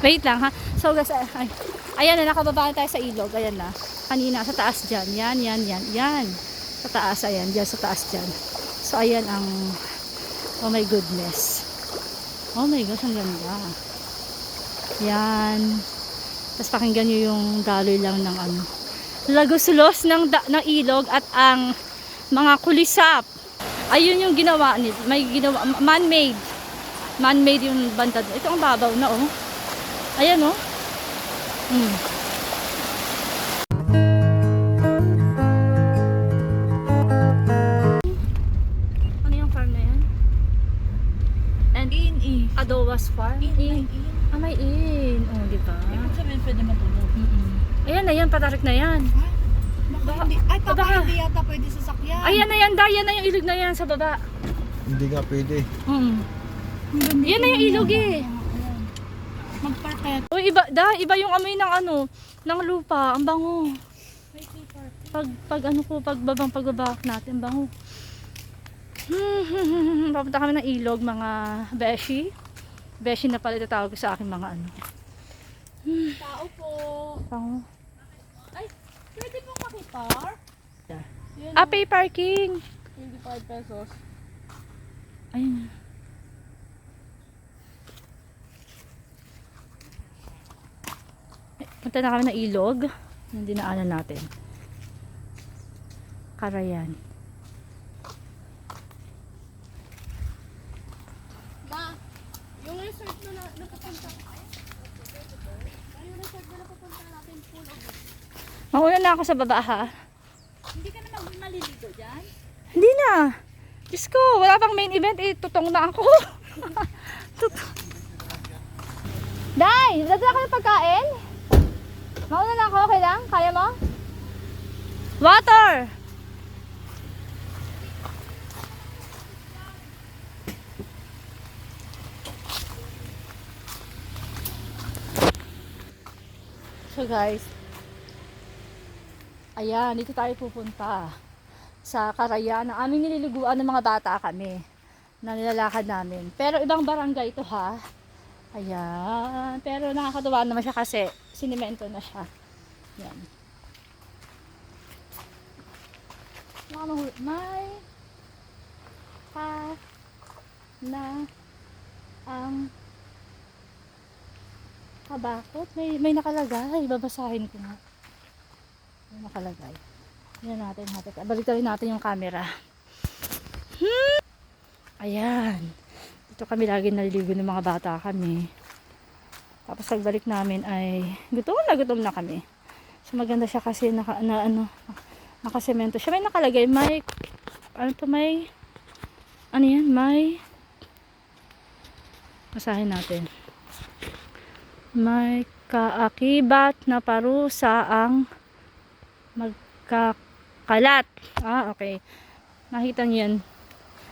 Wait lang ha. So guys, ay, ay, ayan na, nakababa na tayo sa ilog. Ayan na. Kanina, sa taas dyan. Yan, yan, yan, yan. Sa taas, ayan. Dyan, sa taas dyan. So ayan ang, oh my goodness. Oh my gosh, ang ganda. Yan. Tapos pakinggan nyo yung daloy lang ng ano. Lagos-los ng, da- ng ilog at ang mga kulisap. Ayun yung ginawa nila. May ginawa, man-made. Man-made yung banda. Ito ang babaw na oh. Ayan oh. Hmm. Ano yung farm na yan? And In, eh. Adowas Farm? In, In. Ah, may in. Oh, di ba? Ibig sabihin pwede matulog. Mm-mm. Ayan na yan, patarik na yan. Baka, Baka- hindi, ay, baka, baka- hindi yata pwede sasakyan. Ayan na yan, Day. Yan na yung ilog na yan sa baba. Hindi nga pwede. Mm. Yan na yung ilog eh. Ayan. Mag-park kaya. Uy, iba, da, iba yung amoy ng ano, ng lupa. Ang bango. Pag, pag ano ko, pagbabang pagbabak natin, bango. Hmm, Papunta kami ng ilog, mga beshi. Beshi na pala itatawag ko sa akin mga ano. Tao po. Bango. Ay, pwede po makipark? Yeah. Yan, Ah, pay parking. 25 pesos. Ayun. Punta na kami ng ilog. Yung dinaanan natin. Karayan. Ma, yung resort na na napapunta ay, yung resort na napapunta natin full of Mauna na ako sa baba ha. Hindi ka na mag maliligo dyan? Hindi na. Diyos ko, wala pang main event. Eh, tutong na ako. tutong. Day, dadala ka ng pagkain? Mauna na ako, okay lang? Kaya mo? Water! So guys, ayan, dito tayo pupunta sa Karaya na aming nililiguan ng mga bata kami na nilalakad namin. Pero ibang barangay ito ha. Ayan. Pero nakakatuwa naman siya kasi sinimento na siya. Yan. Mga mahul- May ka na ang kabakot. May, may nakalagay. Babasahin ko nga. May nakalagay. Yan natin, natin. Balik natin yung camera. Hmm. Ayan. Dito kami lagi naliligo ng mga bata kami. Tapos pagbalik namin ay gutom na gutom na kami. So maganda siya kasi naka, na, ano, nakasemento siya. May nakalagay, may, ano to, may, ano yan, may, basahin natin. May kaakibat na parusa ang magkakalat. Ah, okay. Nakita niyo yan.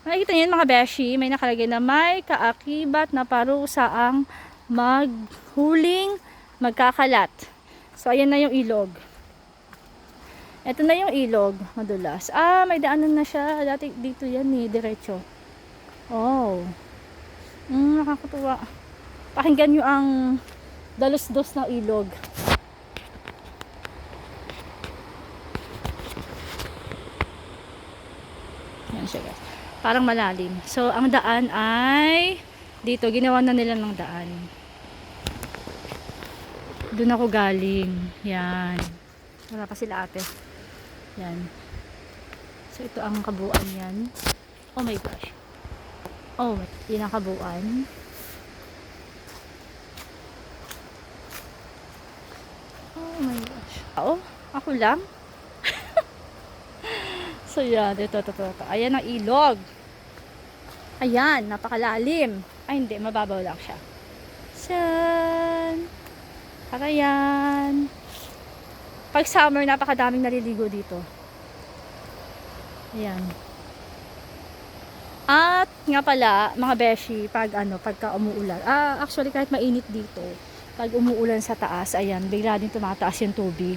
Nakikita niyo mga beshi, may nakalagay na may kaakibat na parusa ang maghuling magkakalat. So, ayan na yung ilog. Ito na yung ilog, madulas. Ah, may daanan na siya. Dati dito yan eh, diretso. Oh. Mm, nakakatuwa. Pakinggan nyo ang dalos-dos ng ilog. Yan siya guys. Parang malalim. So, ang daan ay dito. Ginawa na nila ng daan. Doon ako galing. Yan. Wala pa sila ate. Yan. So, ito ang kabuuan yan. Oh my gosh. Oh, yun ang kabuuan. Oh my gosh. Oo, ako lang. So yan, ito, ito, ito, ito. Ayan ang ilog. Ayan, napakalalim. Ay hindi, mababaw lang siya. San? Karayan. Pag summer, napakadaming naliligo dito. Ayan. At nga pala, mga beshi, pag ano, pagka umuulan. Ah, actually kahit mainit dito, pag umuulan sa taas, ayan, bigla din tumataas yung tubig.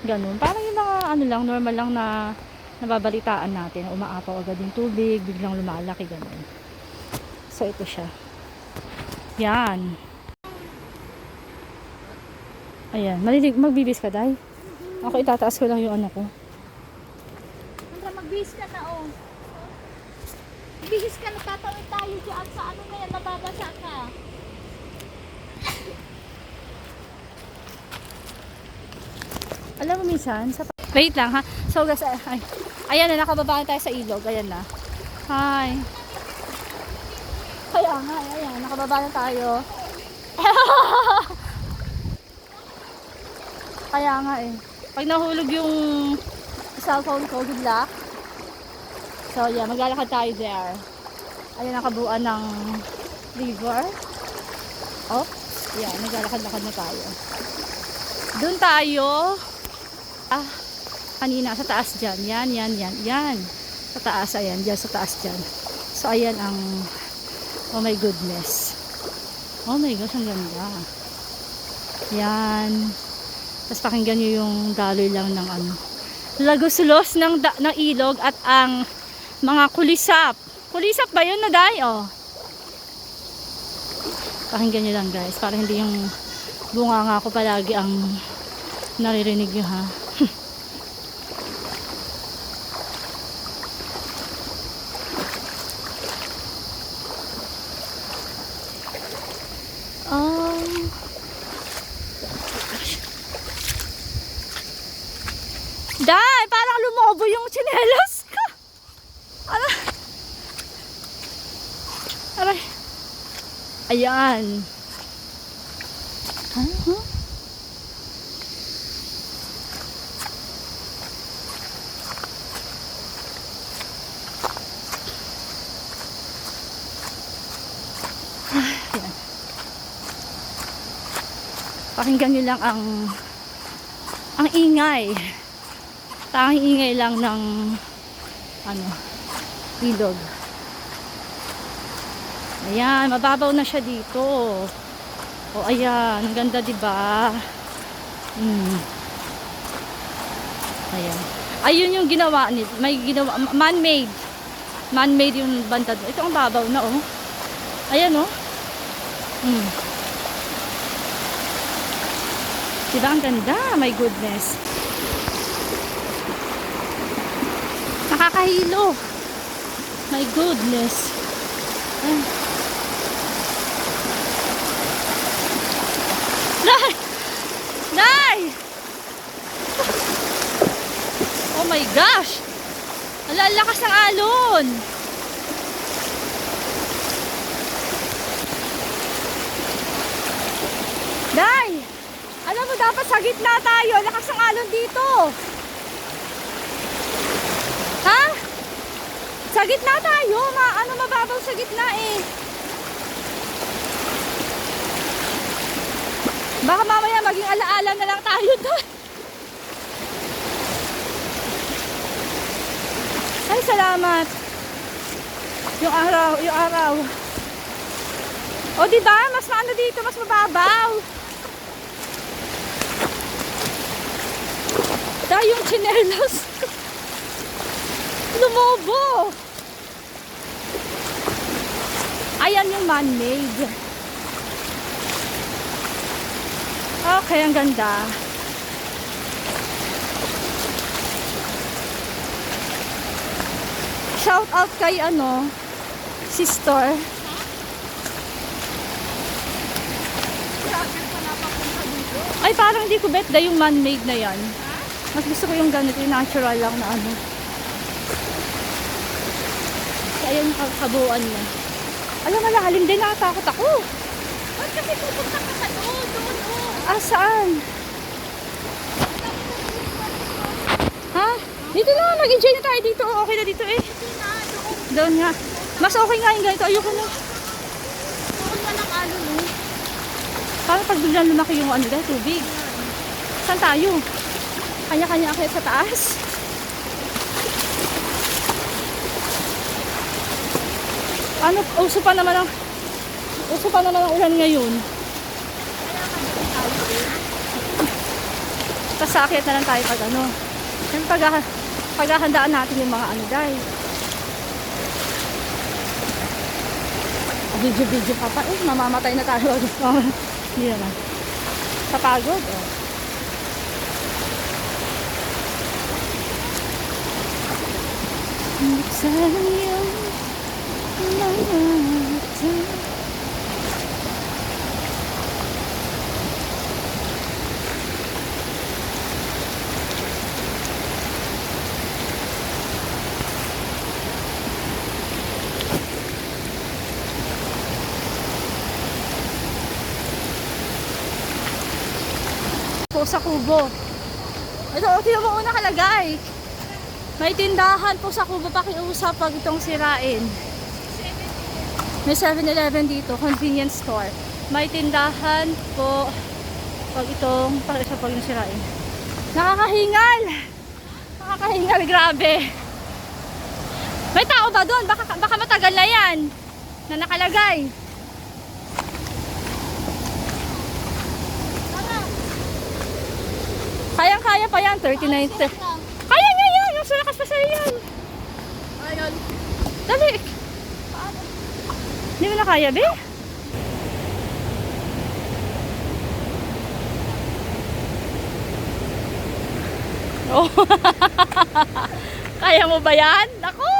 Ganun. Parang yung mga ano lang, normal lang na nababalitaan natin na umaapaw agad yung tubig, biglang lumalaki, ganun. So, ito siya. Yan. Ayan, malilig, magbibis ka, Day. Ako itataas ko lang yung ano ko. Sandra, magbihis ka na, oh. Bihis ka na, tatawid tayo dyan sa ano na yan, nababasa ka. Alam mo minsan, sa... Wait lang ha. So guys, ay, ay, ayan na, nakababa na tayo sa ilog. Ayan na. Hi. Kaya nga, ayan, nakababa na tayo. Kaya nga eh. Pag nahulog yung cellphone ko, good luck. So yeah, maglalakad tayo there. Ayan, nakabuan ng river. Oh, yeah, naglalakad-lakad na tayo. Doon tayo. Ah, kanina sa taas dyan. Yan, yan, yan, yan. Sa taas, ayan. Dyan sa taas dyan. So, ayan ang oh my goodness. Oh my gosh, ang ganda. Yan. Tapos pakinggan nyo yung daloy lang ng ano. Lagos-los ng, da- ng ilog at ang mga kulisap. Kulisap ba yun na day? Oh. Pakinggan nyo lang guys. Para hindi yung bunga nga ko palagi ang naririnig nyo ha. Um, Dai, parang lumobo yung tsinelas ko. Ano? Aray. Ayan. Huh? Ayan. Pakinggan nyo lang ang ang ingay. Tanging ingay lang ng ano, ilog. Ayan, mababaw na siya dito. O ayan, ang ganda 'di ba? Hmm. Ayan. Ayun yung ginawa ni, may ginawa man-made. Man-made yung banda. Ito ang babaw na oh. Ayan oh. Hmm. Diba ang ganda? My goodness. Nakakahilo. My goodness. Ay. Nay! Nay! Oh my gosh! Ang lakas ng alon! Day! Alam mo, dapat sa gitna tayo. Lakas ng alon dito. Ha? Sa gitna tayo. Ma ano mababaw sa gitna eh. Baka mamaya maging alaala na lang tayo doon. Ay, salamat. Yung araw, yung araw. O, di ba? Mas maano dito, mas mababaw. Dahil yung chinelas. Lumobo. Ayan yung man-made. Okay, ang ganda. Shout out kay ano, sister. Ay, parang hindi ko bet yung man-made na yan. Mas gusto ko yung ganito, yung natural lang na ano. Kaya yung ka- kabuuan niya. Alam mo, lalim din, nakatakot ako. Kasi pupunta ka sa doon, doon, oh. Ah, saan? Ha? Dito na, mag-enjoy na tayo dito. Okay na dito eh. Na, doon. Doon nga. Mas okay nga yung ganito. Ayoko na. Doon ka ng ano, no? Parang pag biglang lumaki yung ano dahil tubig. Saan tayo? Kanya-kanya akit sa taas. Ano, uso pa naman ang Usukan na naman ulan ngayon. Tapos sakit na lang tayo pag ano. Yan pag, ah, paghahandaan natin yung mga ano dahil. Video-video pa pa. Eh, mamamatay na tayo. Oh, hindi naman. Kapagod. Oh. Sayang, sayang, sayang. Sa kubo. Ito, tingnan mo una kalagay. May tindahan po sa kubo pakiusap pag itong sirain. May 7-Eleven dito, convenience store. May tindahan po pag itong pag itong sirain. Nakakahingal! Nakakahingal, grabe. May tao ba doon? Baka, baka matagal na yan na nakalagay. Kayang-kaya pa yan, 39. te- Kaya niya yan! Yung sulakas pa sa'yo yan. Ayun. Dali. Hindi mo na kaya, be? Oh. kaya mo ba yan? Ako!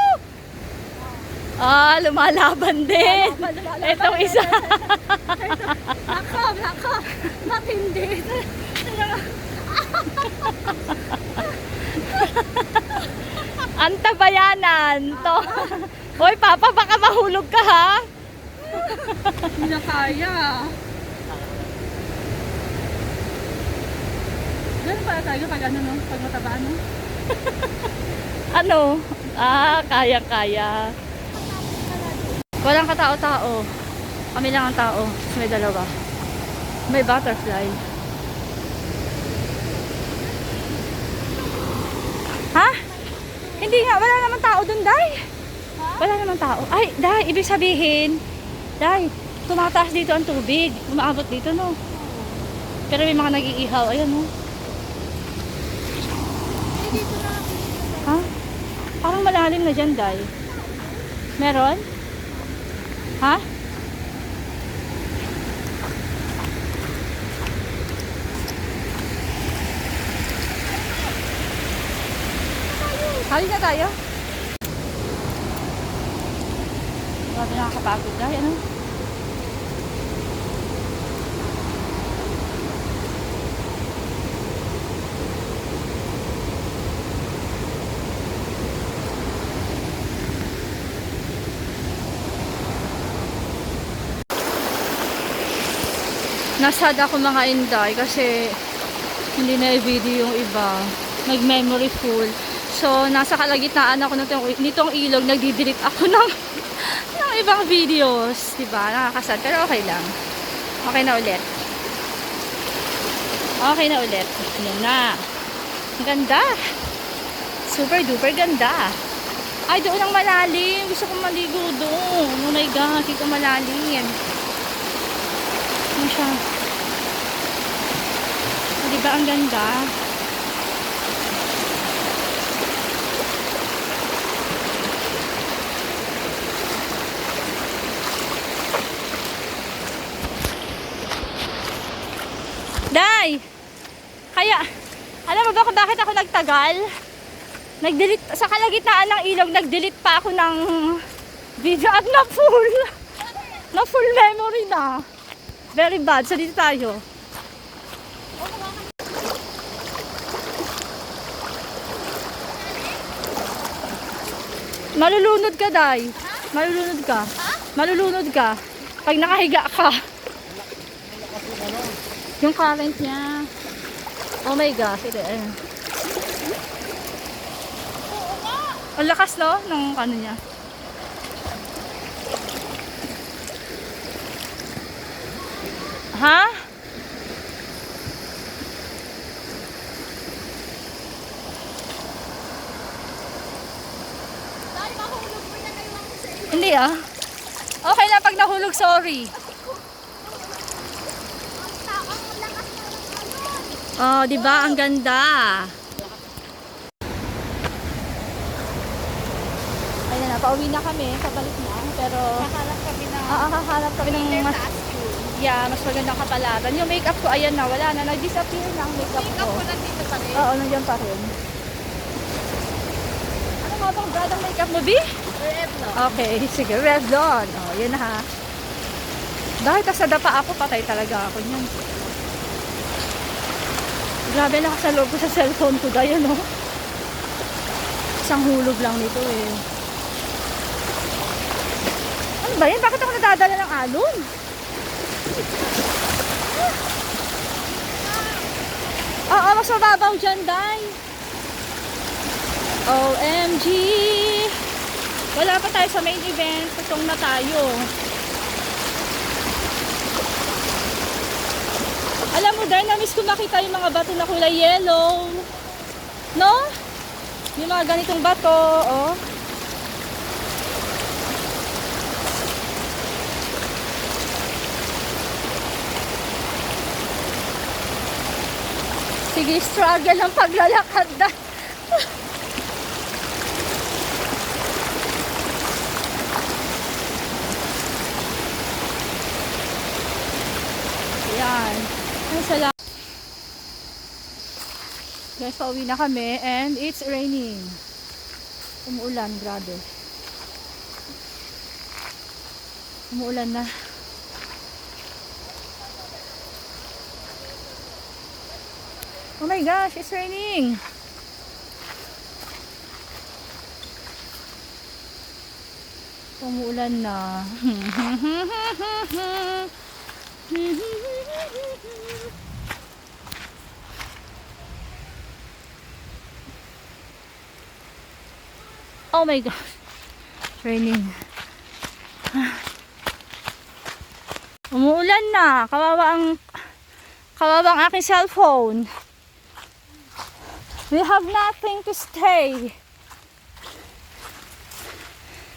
Ah, lumalaban din. Itong isa. Nako, nako. Matindi. Antabayanan. To. Hoy, Papa, baka mahulog ka ha. Hindi na kaya. Ganun pala tayo pag ano no? Pag mataba no? Ano? Ah, kaya-kaya. Walang katao-tao. Kami lang ang tao. May dalawa. May butterfly. Ha? Hindi nga. Wala naman tao dun, Day. Wala naman tao. Ay, Day, ibig sabihin, Day, tumataas dito ang tubig. Umaabot dito, no? Pero may mga nag-iihaw. Ayan, no? Ha? Parang malalim na dyan, Day. Meron? Ha? Halika tayo. Grabe nakakapagod, Day. Ano? Nasad ako mga inday kasi hindi na i-video yung iba. Nag-memory full. So, nasa kalagitnaan ako nitong, nitong ilog, nagdi-delete ako ng, ng ibang videos. Diba? Nakakasad. Pero okay lang. Okay na ulit. Okay na ulit. Yan na. Ganda. Super duper ganda. Ay, doon ang malalim. Gusto kong maligo doon. Oh my God, dito malalim. Ano siya? Oh, di ba ang ganda? Day! Kaya, alam mo ba kung nagtagal? Nag-delete, sa kalagitnaan ng ilog, nag-delete pa ako ng video at na full. Na full memory na. Very bad. So, dito tayo. Malulunod ka, Day. Malulunod ka. Malulunod ka. Pag nakahiga ka. Yung current niya. Oh my gosh. Ito, ayun. Ang lakas, no? Ng ano niya. Ha? Hindi ah. Okay lang pag nahulog, sorry. Na. Oh, 'di ba? Ang ganda. Na, pauwi na kami, pabalik na. Pero Nakakalap kami na. ah, hahanap kami ng mas yeah, mas magandang kapalaran. Yung makeup ko ayan na, wala na, nag-disappear na ang makeup Pick ko. up ko nandito pa rin. Oo, nandiyan pa rin. Ano mo nga bang brand ang makeup mo, B? Revlon. Okay, sige, Revlon. O, oh, yun na ha. Dahil tas nadapa ako, patay talaga ako niyan. Grabe nakasalog ko sa cellphone ko dahil, no? Isang hulog lang nito eh. Ano ba yan? Bakit ako nadadala ng alon? Oo, mas mababaw dyan, Day. OMG! Wala pa tayo sa main event. Tutong na tayo. Alam mo, Day, na-miss ko makita yung mga bato na kulay yellow. No? Yung mga ganitong bato, oh. Sige, struggle ang paglalakad na. Yan. Ay, salamat. Guys, pauwi na kami and it's raining. Umuulan, grabe. Umuulan na. Oh my gosh, it's raining. Umuulan na. Oh my gosh. Raining. Umuulan na. Kawawa ang kawawa ang aking cellphone. We have nothing to stay.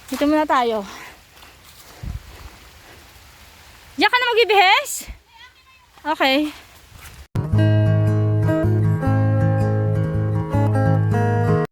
Dito muna tayo. Diyan ka na magbibihis? Okay.